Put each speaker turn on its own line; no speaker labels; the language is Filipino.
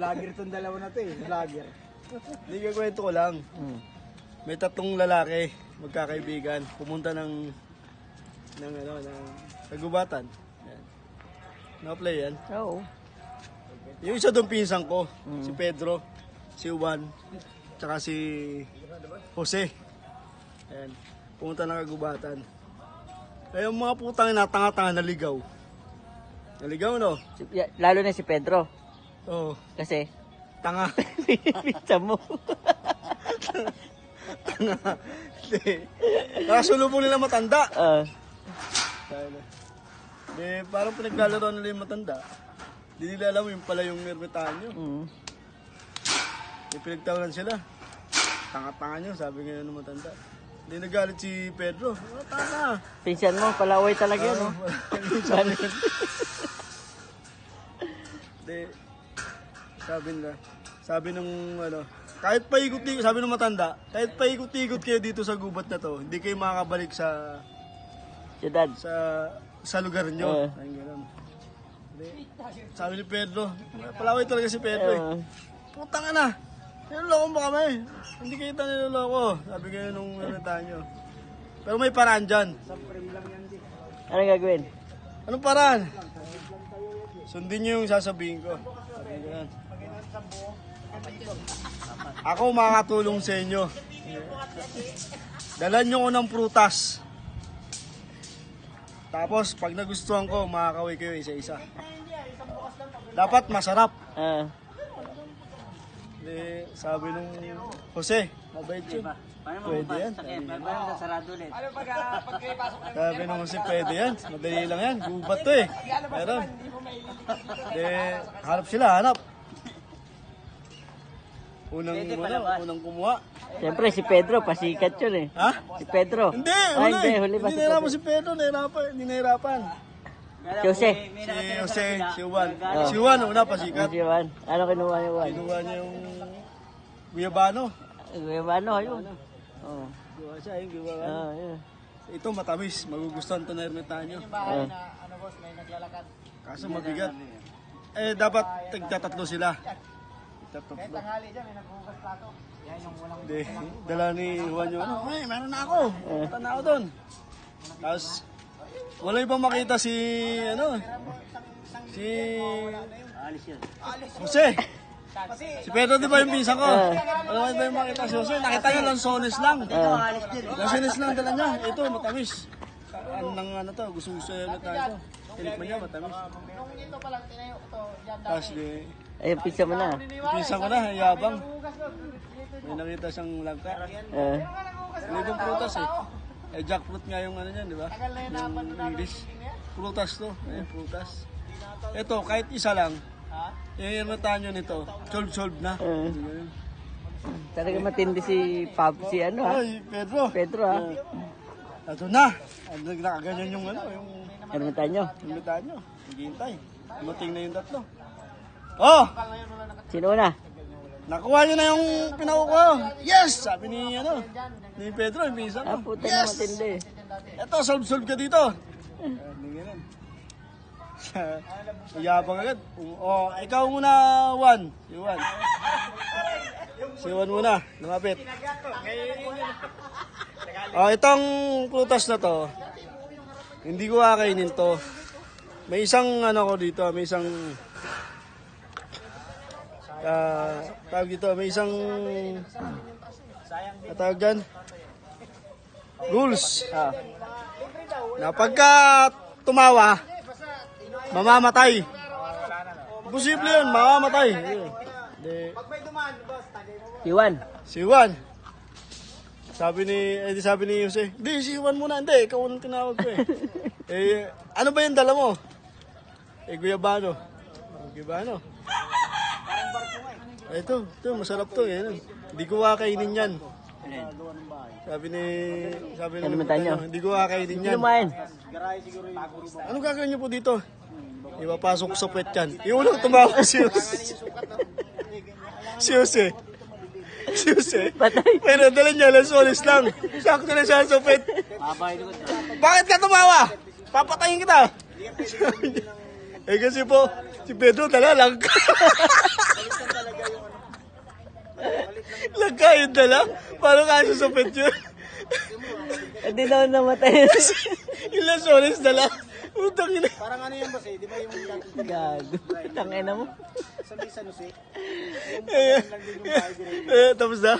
Vlogger tong dalawa na to eh. Vlogger.
Hindi kwento ko lang.
Mm.
May tatlong lalaki, magkakaibigan, pumunta ng ng ano, ng kagubatan. Yan. Na-play yan.
Oo.
Yung isa doon pinsan ko,
Mm.
si Pedro, si Juan, tsaka si Jose. Ayan. Pumunta ng kagubatan. Kaya yung mga putang ina, tanga-tanga, naligaw. Naligaw, no?
Si- Lalo na si Pedro.
Oo.
Kasi,
Tanga.
pizza mo.
Tanga. Hindi. Nakasulubong nila matanda.
Ah,
Di, parang pinaglalaro nila yung matanda. Di nila alam yung pala yung ermitanyo.
mm.
Di pinagtawanan sila. Tanga-tanga nyo, sabi ngayon ng matanda. Di nagalit si Pedro. Oh, tanga.
Pinsan mo, palaway talaga yan, oh.
yun. Di, sabi nila, sabi nung ano, kahit paikot-ikot, sabi ng matanda, kahit paikot-ikot kayo dito sa gubat na to, hindi kayo makakabalik sa
Siyudad.
sa sa lugar nyo.
Oo.
Ayun, ganun. Sabi ni Pedro, palaway talaga si Pedro eh.
Ah,
Putang na. Niloloko mo kami. Hindi kita niloloko. Sabi kayo nung nalita nyo. Pero may paraan dyan.
ano gagawin?
Anong paraan? Sundin nyo yung sasabihin ko. Ako makakatulong sa inyo. Dalan nyo ko ng prutas. Tapos, pag nagustuhan ko, makakaway kayo isa-isa. Dapat masarap.
Ah,
Di, sabi nung Jose, mabait yun. Pwede yan.
Ano pag ah, pag kayo pasok na
Sabi nung Jose, pwede yan. Madali lang yan. Gubat to eh. Meron. Di, hanap sila, hanap. Unang, ano, unang kumuha.
Siyempre, si Pedro, pasikat yun eh.
Ha?
Si Pedro.
Hindi,
Ah, hindi, huli
Hindi
si
nahirapan
Pedro?
si Pedro, nahirapan. Hindi nahirapan.
Si Jose.
Si Jose, si Juan. Si Juan, una pasikat.
Si Juan. Ano kinuha ni Juan?
Kinuha niya yung Guyabano.
Eh, Ano, ayun. Oh.
Kinuha siya, yung Guyabano.
Ah, yun.
Ito matamis, magugustuhan to na ermitanyo.
Ah.
ano boss, may naglalakad.
Kaso mabigat. Eh, dapat tigtatatlo sila. Tigtatatlo.
Tanghali dyan, may naghugas plato. Yan yung walang
Hindi, dala ni Juan yung ano, ay, meron na ako. Punta na ako doon. Tapos, wala ibang makita si, ano, si, Jose. Si Pedro di ba yung pinsan ko? Wala ba yung makita si Jose? Nakita niya lansones lang. Lansones lang dala niya. Ito, matamis. Ano nang ano to, gusto gusto niya na tayo. Tinikman niya, matamis.
Nung ito pa lang tinayo ko to, dyan
Tapos di,
Ayun, pizza mo na.
pinsan ko na, yabang. May nakita siyang langka.
Ah,
Libong prutas eh. Eh, jackfruit nga yung ano niyan, di ba? Yung English. Prutas to. Eh, prutas. Ito, kahit isa lang. Yung ermitanyo nito, solve-solve na. Ganun.
talaga matindi si Pab, si ano ha?
Ay, Pedro.
Pedro ha?
Ito na. Ano, nakaganyan yung ano, yung
Ermitan nyo.
ermitanyo. Naghihintay. Dumating na yung tatlo. Oh!
Sino na?
Nakuha niyo na yung pinakuha. Yes! Sabi ni, ano, ni Pedro, yung pinsan
Ah, puta na
Yes!
matindi.
Eto, solve-solve ka dito. Hindi ganun. Mayabang agad. O, ikaw muna, Juan. Si Juan. Si Juan muna. Lumapit. O, itong prutas na to, hindi ko kakainin to. May isang ano ko dito, may isang ah tawag dito, may isang ah, tawag dyan rules. Ah. Na pagka tumawa, mamamatay. Posible yun, mamamatay. Hindi.
Si Juan.
Si Juan. Sabi ni, eh di sabi ni Jose, hindi, si Juan muna, hindi, ikaw unang tinawag ko eh. eh, ano ba yung dala mo? Eh, guyabano. Guyabano. Eh, ito, ito, masarap to eh. Hindi ko kakainin yan. Sabi ni, sabi ni,
Kalimutan nyo.
hindi ko kakainin yan.
kumain?
Ano gagawin niyo po dito? Ipapasok ko sa puwet yan. Yung unang tumawag si Jose. si Jose. Si Jose.
Patay.
Pero dala niya, lansones lang. Sakto na siya sa puwet. Bakit ka tumawa? Papatayin kita. eh kasi po, si Pedro dala lang. dala? Paano ka susupit yun?
Hindi daw namatay.
yung lansones dala. Utang ina.
Parang ano yan boss eh, di ba yung
Gago. Tangina mo.
sa may sanusi?
Eh, tapos na?